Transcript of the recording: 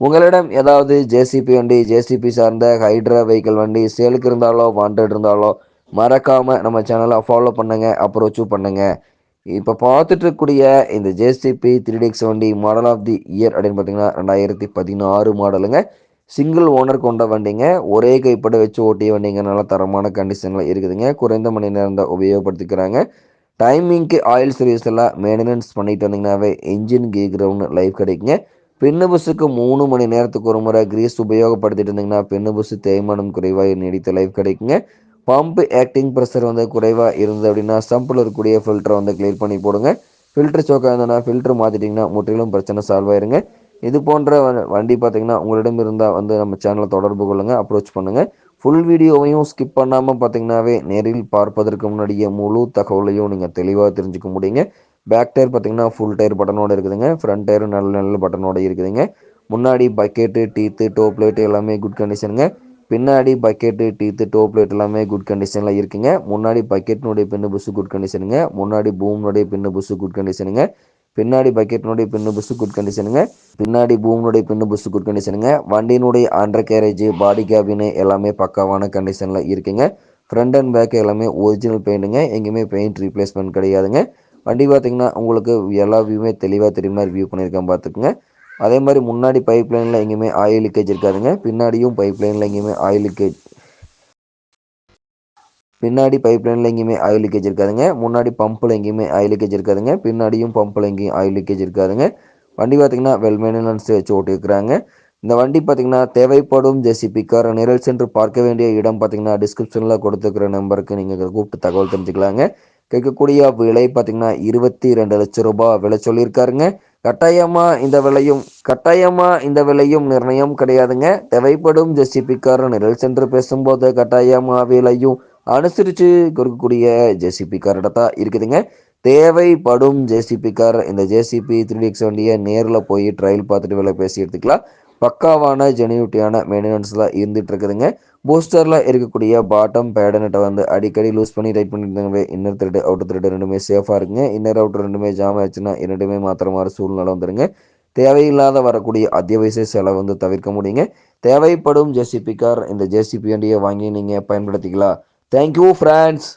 உங்களிடம் ஏதாவது ஜேசிபி வண்டி ஜேசிபி சார்ந்த ஹைட்ரா வெஹிக்கிள் வண்டி சேலுக்கு இருந்தாலோ வாண்டட் இருந்தாலோ மறக்காமல் நம்ம சேனலை ஃபாலோ பண்ணுங்கள் அப்ரோச்சும் பண்ணுங்கள் இப்போ பார்த்துட்டு இருக்கக்கூடிய இந்த ஜேசிபி த்ரீ டிக்ஸ் வண்டி மாடல் ஆஃப் தி இயர் அப்படின்னு பார்த்தீங்கன்னா ரெண்டாயிரத்தி பதினாறு மாடலுங்க சிங்கிள் ஓனர் கொண்ட வண்டிங்க. ஒரே கைப்பட வச்சு ஓட்டிய வண்டிங்க. நல்ல தரமான கண்டிஷனில் இருக்குதுங்க. குறைந்த மணி நேரம் தான் உபயோகப்படுத்திக்கிறாங்க. டைமிங்க்கு ஆயில் சர்வீஸ் எல்லாம் மெயின்டெனன்ஸ் பண்ணிட்டு வந்தீங்கன்னாவே இன்ஜின் கீ கிரவுண்ட் லைஃப் கிடைக்குங்க. பின்னு பஸ்ஸுக்கு மூணு மணி நேரத்துக்கு ஒரு முறை கிரீஸ் உபயோகப்படுத்திட்டு இருந்தீங்கன்னா பெண்ணு பஸ் தேய்மானம் குறைவாக நீடித்த லைஃப் கிடைக்குங்க. பம்ப் ஆக்டிங் ப்ரெஷர் வந்து குறைவாக இருந்தது அப்படின்னா சம்பில் இருக்கக்கூடிய ஃபில்டரை வந்து கிளியர் பண்ணி போடுங்க. ஃபில்டர் சோக்காக இருந்ததுன்னா ஃபில்டர் மாற்றிட்டிங்கன்னா முற்றிலும் பிரச்சனை சால்வ் ஆயிருங்க. இது போன்ற வண்டி பார்த்தீங்கன்னா உங்களிடம் இருந்தால் வந்து நம்ம சேனலை தொடர்பு கொள்ளுங்கள் அப்ரோச் பண்ணுங்கள் ஃபுல் வீடியோவையும் ஸ்கிப் பண்ணாமல் பார்த்தீங்கன்னாவே நேரில் பார்ப்பதற்கு முன்னாடியே முழு தகவலையும் நீங்கள் தெளிவாக தெரிஞ்சுக்க முடியுங்க. பேக் டயர் பார்த்தீங்கன்னா ஃபுல் டயர் பட்டனோடு இருக்குதுங்க. ஃப்ரண்ட் டயரும் நல்ல நல்ல பட்டனோட இருக்குதுங்க. முன்னாடி பக்கெட்டு டீத்து டோப் பிளேட் எல்லாமே குட் கண்டிஷனுங்க பின்னாடி பக்கெட்டு டீத்து டோப் பிளேட் எல்லாமே குட் கண்டிஷனில் இருக்குங்க. முன்னாடி பக்கெட்னுடைய பின்னு புஷு குட் கண்டிஷனுங்க முன்னாடி பூம்னுடைய பின்னு புஷு குட் கண்டிஷனுங்க பின்னாடி பக்கெட்னுடைய பின்னு புஷு குட் கண்டிஷனுங்க பின்னாடி பூம்னுடைய பின்னு புஷு குட் கண்டிஷனுங்க வண்டியினுடைய அண்டர் கேரேஜ் பாடி கேபின் எல்லாமே பக்காவான கண்டிஷனில் இருக்குங்க. ஃப்ரண்ட் அண்ட் பேக் எல்லாமே ஒரிஜினல் பெயிண்ட்டுங்க எங்கேயுமே பெயிண்ட் ரீப்ளேஸ்மெண்ட் கிடையாதுங்க. வண்டி பார்த்திங்கன்னா உங்களுக்கு எல்லா வியூமே தெளிவாக தெரியுமா ரிவ்யூ பண்ணியிருக்கேன் பார்த்துக்குங்க அதே மாதிரி முன்னாடி பைப் லைனில் எங்கேயுமே ஆயில் லீக்கேஜ் இருக்காதுங்க. பின்னாடியும் பைப் லைனில் எங்கேயுமே ஆயில் லீக்கேஜ் பின்னாடி பைப் லைனில் எங்கேயுமே ஆயில் லீக்கேஜ் இருக்காதுங்க. முன்னாடி பம்பில் எங்கேயுமே ஆயில் லீக்கேஜ் இருக்காதுங்க. பின்னாடியும் பம்பில் எங்கேயும் ஆயில் லீக்கேஜ் இருக்காதுங்க. வண்டி பார்த்திங்கன்னா வெல் மெயின்டெனன்ஸ் வச்சு ஓட்டியிருக்கிறாங்க. இந்த வண்டி பார்த்திங்கன்னா தேவைப்படும் ஜெசிபி கார் நிரல் சென்று பார்க்க வேண்டிய இடம் பார்த்திங்கன்னா டிஸ்கிரிப்ஷனில் கொடுத்துருக்கிற நம்பருக்கு நீங்கள் கூப்பிட்டு தகவல் தெரிஞ்சுக்கலாங்க. கேட்கக்கூடிய விலை பார்த்தீங்கன்னா இருபத்தி ரெண்டு லட்சம் ரூபாய் விலை சொல்லியிருக்காருங்க. கட்டாயமா இந்த விலையும் கட்டாயமா இந்த விலையும் நிர்ணயம் கிடையாதுங்க. தேவைப்படும் ஜெசிபிக்காரர் நிரல் சென்று பேசும்போது கட்டாயமா விலையும் அனுசரித்து கொடுக்கக்கூடிய ஜேசிபி கார்ட தான் இருக்குதுங்க. தேவைப்படும் ஜேசிபி கார் இந்த ஜேசிபி த்ரீ எக்ஸ் வண்டியை நேரில் போய் ட்ரையல் பார்த்துட்டு விலை பேசி எடுத்துக்கலாம். பக்காவான ஜெனியூட்டியான மெயின்டெனன்ஸில் இருந்துட்டு இருக்குதுங்க பூஸ்டரில் இருக்கக்கூடிய பாட்டம் பேடனட்டை வந்து அடிக்கடி லூஸ் பண்ணி ரைட் பண்ணியிருந்தாங்கவே இன்னர் த்ரெட் அவுட்டர் த்ரெட் ரெண்டுமே சேஃபாக இருக்குங்க. இன்னர் அவுட்டர் ரெண்டுமே ஜாம் ஆச்சுன்னா இரண்டுமே மாத்திர மாதிரி சூழ்நிலை வந்துருங்க. தேவையில்லாத வரக்கூடிய அத்தியாவசிய செலவு வந்து தவிர்க்க முடியுங்க. தேவைப்படும் ஜேசிபி கார் இந்த ஜேசிபி வண்டியை வாங்கி நீங்கள் பயன்படுத்திக்கலாம். Thank you friends